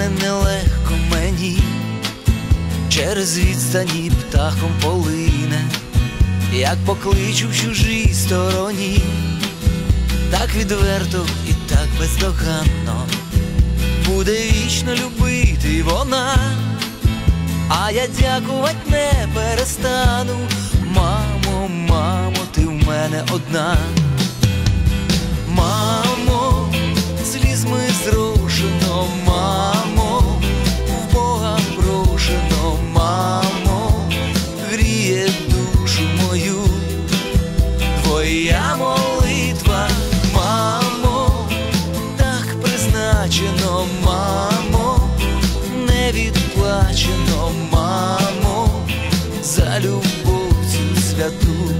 стане нелегко мені, через відстані птахом полине, як покличу в чужій стороні, так відверто і так бездоганно буде вічно любити вона, а я дякувати не перестану. Мамо, мамо, ти в мене одна. Мамо, слізьми зрошено, мамо, призначено, мамо, не відплачено, мамо, за любов цю святу.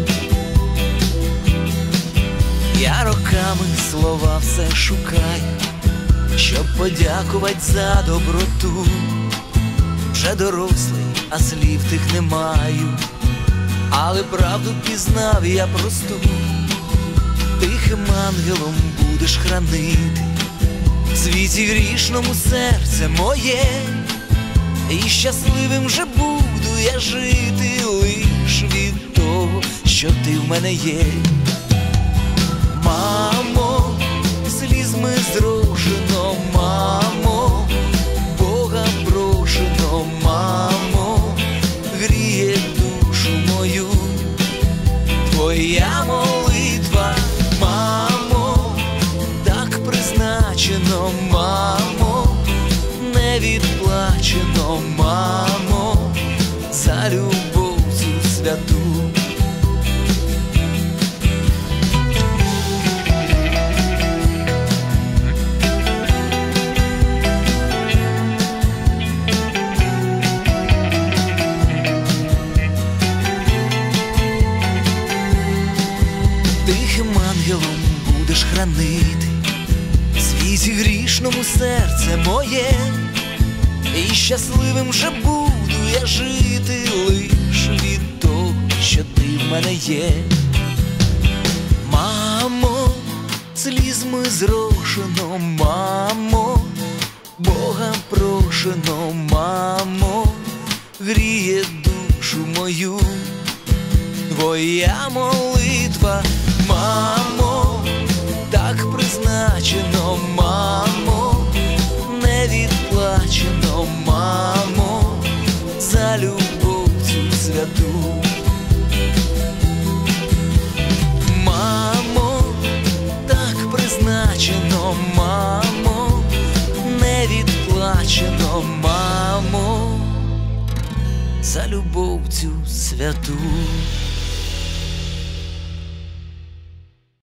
Я роками слова все шукаю, щоб подякувати за доброту. Вже дорослий, а слів тих не маю, але правду пізнав я просту. Тихим ангелом будеш хранити в світі грішному серце моє, і щасливим же буду я жити лиш від того, що ти в мене є. Відплачено, мамо, за любов цю святу. Тихим ангелом будеш хранити світі грішному серце моє, і щасливим же буду я жити лиш від того, що ти в мене є. Мамо, слізьми зрошено, мамо, Бога прошено, мамо, гріє душу мою. Твоя молитва, мамо, святу. Мамо, так призначено, мамо, не відплачено, мамо, за любов цю святу.